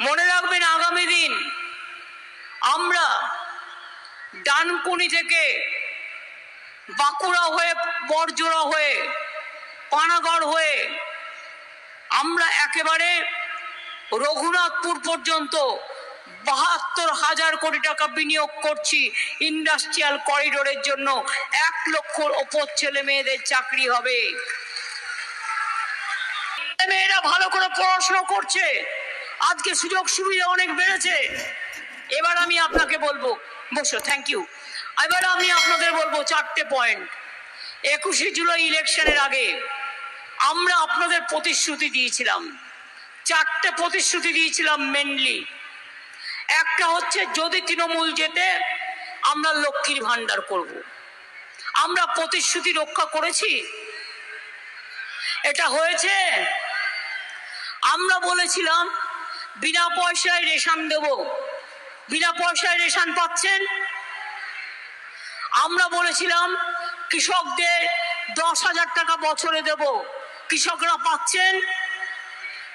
মনে রাখবেন আগামী দিন আমরা ডানকুনি থেকে বাঁকুড়া হয়ে বরজোড়া হয়ে, পানাগড় হয়ে আমরা একেবারে রঘুনাথপুর পর্যন্ত বাহাত্তর হাজার কোটি টাকা বিনিয়োগ করছি ইন্ডাস্ট্রিয়াল করিডোরের জন্য। এক লক্ষর ওপর ছেলে মেয়েদের চাকরি হবে। মেয়েরা ভালো করে পড়াশোনা করছে। আজকে সুযোগ সুবিধা অনেক বেড়েছে। এবার আমি আপনাকে বলব, বসো থ্যাংক ইউ এবার আমি আপনাদের বলব চারটে পয়েন্ট একুশে জুলাই ইলেকশনের আগে আমরা আপনাদের প্রতিশ্রুতি দিয়েছিলাম। চারটে প্রতিশ্রুতি দিয়েছিলাম মেনলি একটা হচ্ছে, যদি তৃণমূল যেতে আমরা লক্ষ্মীর ভান্ডার করব। আমরা প্রতিশ্রুতি রক্ষা করেছি। এটা হয়েছে, আমরা বলেছিলাম বিনা পয়সায় রেশন দেব। বিনা পয়সায় রেশন পাচ্ছেন? আমরা বলেছিলাম, কৃষকদের দশ হাজার টাকা বছরে দেব। কৃষকরা পাচ্ছেন?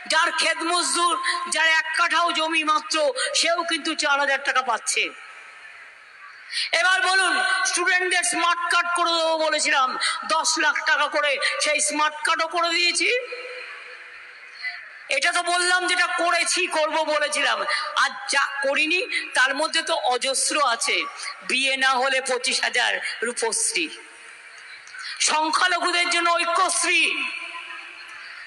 যার ক্ষেত মজদুর, যার এক কাঠাও জমি মাত্র, সেও কিন্তু চার হাজার টাকা পাচ্ছে। এবার বলুন, স্টুডেন্টদের স্মার্ট কার্ড করে দেবো বলেছিলাম, দশ লাখ টাকা করে। সেই স্মার্ট কার্ডও করে দিয়েছি। এটা তো বললাম যেটা করেছি, করব বলেছিলাম। আর যা করিনি, তার মধ্যে তো অজস্র আছে। বিয়ে না হলে পঁচিশ হাজার রূপশ্রী। সংখ্যালঘুদের জন্য ঐক্যশ্রী।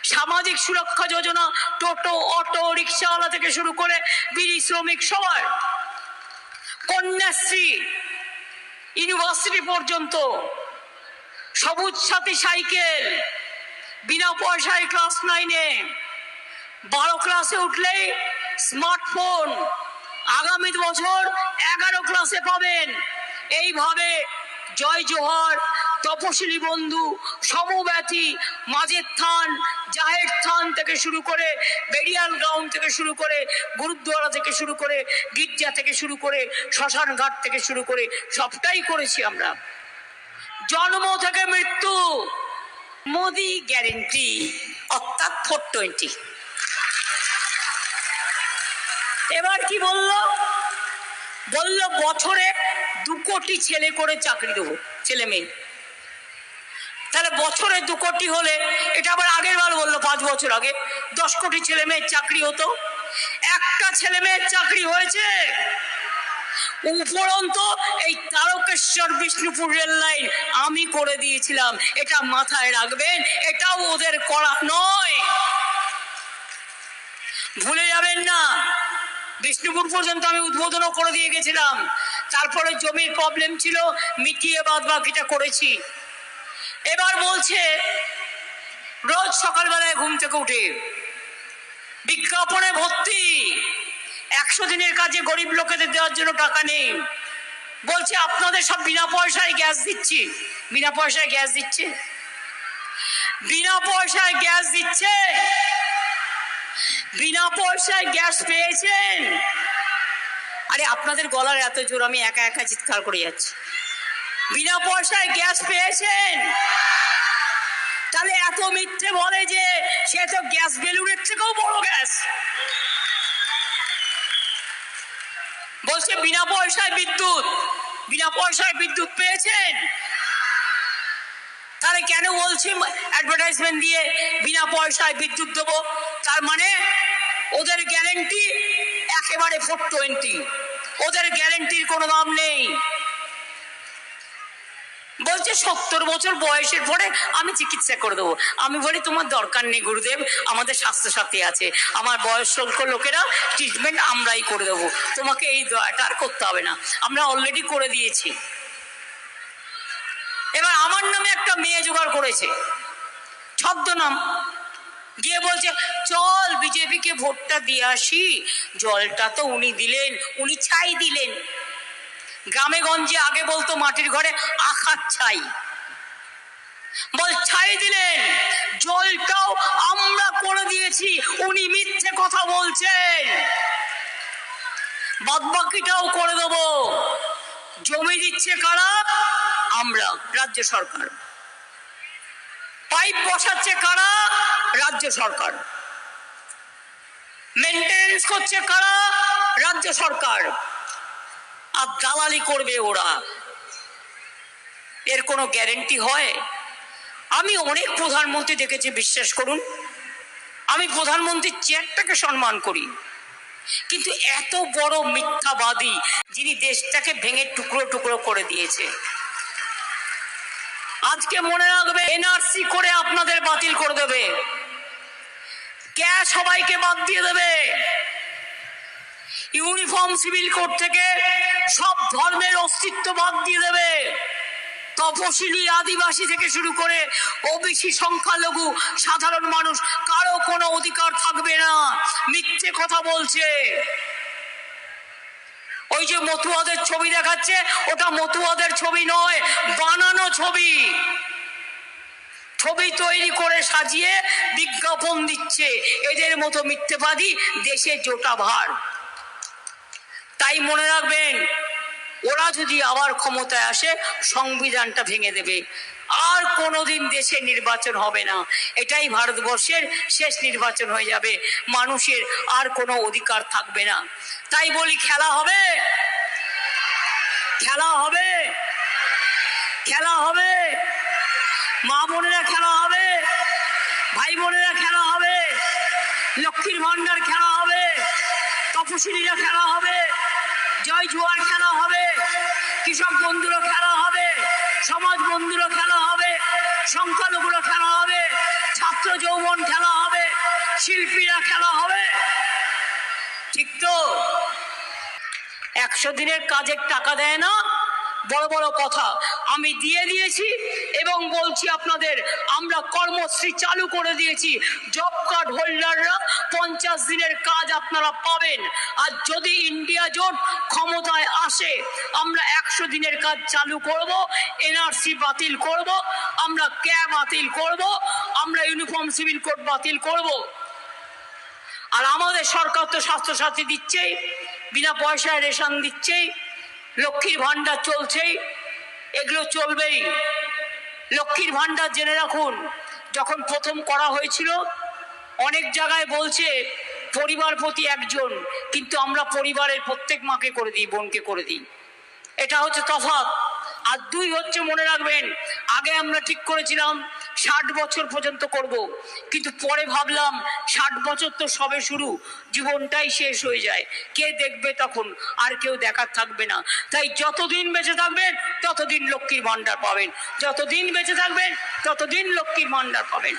সামাজিক সুরক্ষা যোজনা, টোটো, অটো, রিক্সাওয়ালা থেকে শুরু করে বিড়ি শ্রমিক সবার। কন্যাশ্রী, ইউনিভার্সিটি পর্যন্ত। সবুজ সাথী সাইকেল, বিনা পয়সায় ক্লাস নাইনে। বারো ক্লাসে উঠলেই স্মার্টফোন আগামী বছর এগারো ক্লাসে পাবেন। এইভাবে জয় জোহর, তপশিলি বন্ধু, সমব্যথী, মাঝের থান, জাহের থান থেকে শুরু করে বেরিয়াল গ্রাউন্ড থেকে শুরু করে গুরুদ্বারা থেকে শুরু করে গির্জা থেকে শুরু করে শ্মশান ঘাট থেকে শুরু করে সবটাই করেছি আমরা। জন্ম থেকে মৃত্যু, মোদি গ্যারেন্টি অর্থাৎ ফোর টোয়েন্টি এবার কি বলল? বলল, বছরে দু কোটি ছেলে করে চাকরি দেবো, ছেলে মেয়ে। তাহলে বছরে দু কোটি হলে, এটা আবার আগের বার বলল, পাঁচ বছর আগে, দশ কোটি ছেলে মেয়ের চাকরি হতো। একটা ছেলে মেয়ের চাকরি হয়েছে। উপরন্ত এই তারকেশ্বর বিষ্ণুপুর রেল লাইন আমি করে দিয়েছিলাম, এটা মাথায় রাখবেন, এটাও ওদের করা নয়। ভুলে যাবেন না। বিষ্ণুপুর পর্যন্ত আমি উদ্বোধনও করে দিয়ে গেছিলাম। তারপরে জমির প্রবলেম ছিল, মিটিয়ে বাদ বাকিটা করেছি। এবার বলছে, রোজ সকালবেলায় ঘুম থেকে উঠে। বিজ্ঞাপনে ভর্তি। একশো দিনের কাজে গরিব লোকেদের দেওয়ার জন্য টাকা নেই। বলছে, আপনাদের সব বিনা পয়সায় গ্যাস দিচ্ছি। বিনা পয়সায় গ্যাস দিচ্ছে? বিনা পয়সায় গ্যাস দিচ্ছে? বিনা পয়সায় গ্যাস পেয়েছেন। আরে আপনাদের গলার এত জোর, আমি একা একা চিৎকার করে যাচ্ছি। বিনা পয়সায় গ্যাস পেয়েছেন। তাহলে এত মিথ্যে বলে যে সে তো গ্যাস বেলুনের থেকেও বড় গ্যাস। বলছে বিনা পয়সায় বিদ্যুৎ, বিনা পয়সায় বিদ্যুৎ পেয়েছেন। তাহলে কেন বলছি অ্যাডভার্টাইজমেন্ট দিয়ে বিনা পয়সায় বিদ্যুৎ দেবো? তার মানে ওদের গ্যারেন্টি একেবারে ফোর টোয়েন্টি ওদের গ্যারেন্টির কোনো দাম নেই। বলছে সত্তর বছর বয়সের পরে আমি চিকিৎসা করে দেবো। আমি বলি, তোমার দরকার নেই গুরুদেব, আমাদের স্বাস্থ্য স্বাস্থ্যসাথী আছে। আমার বয়স্ক লোকেরা ট্রিটমেন্ট আমরাই করে দেবো। তোমাকে এই দয়াটা আর করতে হবে না। আমরা অলরেডি করে দিয়েছি। এবার আমার নামে একটা মেয়ে জোগাড় করেছে। ছদ্মনাম। গিয়ে বলছে, চল বিজেপিকে ভোটটা দিয়ে আসি। জলটা তো উনি দিলেন, উনি ছাই দিলেন। গ্রামে গঞ্জে আগে বলতো মাটির ঘরে আখার ছাই। বল, ছাই দিলেন, জলটাও আমরা করে দিয়েছি। উনি মিথ্যে কথা বলছেন। বাদবাকিটাও করে দেবো। জমি দিচ্ছে কারা? আমরা, রাজ্য সরকার। পাইপ বসাচ্ছে কারা? রাজ্য সরকার। মেনটেনেন্স করছে কারা? রাজ্য সরকার। আর দালালি করবে ওরা। এর কোনো গ্যারেন্টি হয়? আমি অনেক প্রধানমন্ত্রী দেখেছি, বিশ্বাস করুন। আমি প্রধানমন্ত্রীর চেয়ারটাকে সম্মান করি। কিন্তু এত বড় মিথ্যাবাদী যিনি দেশটাকে ভেঙে টুকরো টুকরো করে দিয়েছে। আজকে মনে রাখবে, এনআরসি করে আপনাদের বাতিল করে দেবে। ক্যাশ সবাইকে বাদ দিয়ে দেবে? ইউনিফর্ম সিভিল কোড থেকে সব ধর্মের অস্তিত্ব বাদ দিয়ে দেবে। তপশিলি আদিবাসী থেকে শুরু করে ওবিসি সংখ্যালঘু সাধারণ মানুষ, কারও কোনো অধিকার থাকবে না। মিথ্যে কথা বলছে। ওই যে মতুয়াদের ছবি দেখাচ্ছে, ওটা মতুয়াদের ছবি নয়, বানানো ছবি। ছবি তৈরি করে সাজিয়ে বিজ্ঞাপন দিচ্ছে। এদের মতো মিথ্যেবাদী দেশে জোটা ভার। তাই মনে রাখবেন, ওরা যদি আবার ক্ষমতায় আসে, সংবিধানটা ভেঙে দেবে। আর কোনোদিন দেশে নির্বাচন হবে না। এটাই ভারতবর্ষের শেষ নির্বাচন হয়ে যাবে। মানুষের আর কোনো অধিকার থাকবে না। তাই বলি, খেলা হবে। খেলা হবে। খেলা হবে। মা বোনেরা খেলা হবে, ভাই বোনেরা খেলা হবে, লক্ষ্মীর ভান্ডার খেলা হবে তপশিলীরা খেলা হবে, জয় জুয়ার খেলা হবে, কৃষক বন্ধুরা খেলা হবে, সমাজ বন্ধুরা খেলা হবে সংখ্যালঘুরা খেলা হবে, ছাত্র যৌবন খেলা হবে, শিল্পীরা খেলা হবে। ঠিক তো? একশো দিনের কাজের টাকা দেয় না বড় বড় কথা আমি দিয়ে দিয়েছি এবং বলছি আপনাদের, আমরা কর্মশ্রী চালু করে দিয়েছি। জব কার্ড হোল্ডাররা পঞ্চাশ দিনের কাজ আপনারা পাবেন। আর যদি ইন্ডিয়া জোট ক্ষমতায় আসে, আমরা একশো দিনের কাজ চালু করব এনআরসি বাতিল করব, আমরা ক্যাব বাতিল করব, আমরা ইউনিফর্ম, সিভিল কোড বাতিল করব। আর আমাদের সরকার তো স্বাস্থ্যসাথী দিচ্ছেই, বিনা পয়সায় রেশন দিচ্ছেই। লক্ষ্মীর ভাণ্ডার চলছেই, এগুলো চলবেই। লক্ষ্মীর ভাণ্ডার জেনে রাখুন, যখন প্রথম করা হয়েছিল, অনেক জায়গায় বলছে, পরিবার প্রতি একজন, কিন্তু আমরা পরিবারের প্রত্যেক মাকে করে দিই, বোনকে করে দিই। এটা হচ্ছে তফাৎ। আর দুই হচ্ছে মনে রাখবেন, আগে আমরা ঠিক করেছিলাম ষাট বছর পর্যন্ত করব। কিন্তু পরে ভাবলাম, ষাট বছর তো সবে শুরু, জীবনটাই শেষ হয়ে যায়। কে দেখবে তখন? আর কেউ দেখার থাকবে না। তাই যতদিন বেঁচে থাকবেন, ততদিন লক্ষ্মীর ভাণ্ডার পাবেন। যতদিন বেঁচে থাকবেন, ততদিন লক্ষ্মীর ভাণ্ডার পাবেন।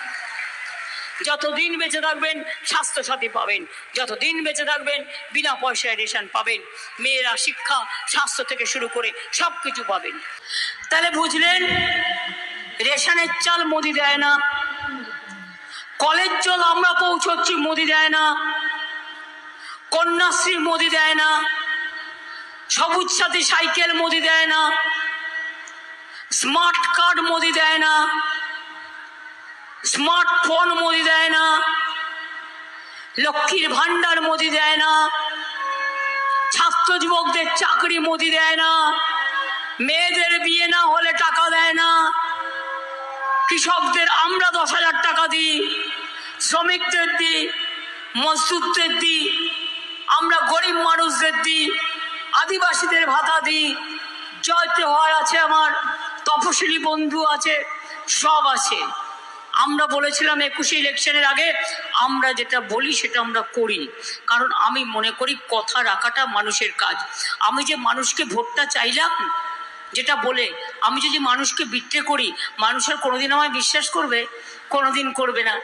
যতদিন বেঁচে থাকবেন, স্বাস্থ্যসাথী পাবেন। যতদিন বেঁচে থাকবেন, বিনা পয়সায় রেশন পাবেন। মেয়েরা শিক্ষা, স্বাস্থ্য থেকে শুরু করে সব কিছু পাবেন। তাহলে বুঝলেন রেশনের চাল মোদি দেয় না। কলেজ জল আমরা পৌঁছচ্ছি, মোদি দেয় না। কন্যাশ্রী মোদি দেয় না। সবুজ সাথী সাইকেল মোদি দেয় না। স্মার্ট কার্ড মোদি দেয় না। স্মার্টফোন মোদি দেয় না। লক্ষ্মীর ভান্ডার মোদি দেয় না। ছাত্র যুবকদের চাকরি মোদি দেয় না। মেয়েদের বিয়ে না হলে টাকা দেয় না। কৃষকদের আমরা দশ হাজার টাকা দিই, শ্রমিকদের দিই, মজদুরদের দিই, আমরা গরিব মানুষদের দিই, আদিবাসীদের ভাতা দিই। জয় তেওহার আছে আমার, তপশিলি বন্ধু আছে, সব আছে। আমরা বলেছিলাম একুশে ইলেকশনের আগে আমরা যেটা বলি সেটা আমরা করি। কারণ আমি মনে করি কথা রাখাটা মানুষের কাজ। আমি যে মানুষকে ভোটটা চাইলাম যেটা বলে, আমি যদি মানুষকে বিট্রে করি মানুষের কোনোদিন আমায় বিশ্বাস করবে? কোনোদিন করবে না।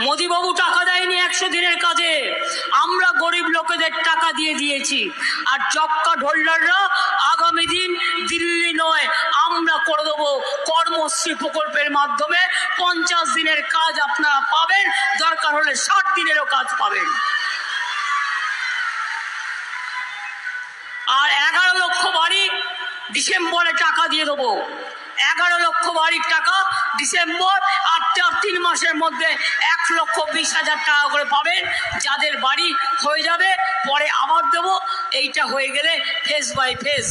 মোদিবাবু টাকা দেয়নি একশো দিনের কাজে। আমরা গরিব লোকেদের টাকা দিয়ে দিয়েছি। আর জব কার্ড আগামী দিন দিল্লি নয়, আমরা করে দেবো কর্মশ্রী প্রকল্পের মাধ্যমে পঞ্চাশ দিনের কাজ আপনারা পাবেন, দরকার হলে ষাট দিনেরও কাজ পাবেন। আর এগারো লক্ষ বাড়ি ডিসেম্বরে টাকা দিয়ে দেবো। এগারো লক্ষ বাড়ির টাকা ডিসেম্বর আর তিন মাসের মধ্যে এক লক্ষ বিশ হাজার টাকা করে পাবেন। যাদের বাড়ি হয়ে যাবে, পরে আবার দেবো। এইটা হয়ে গেলে ফেস বাই ফেস।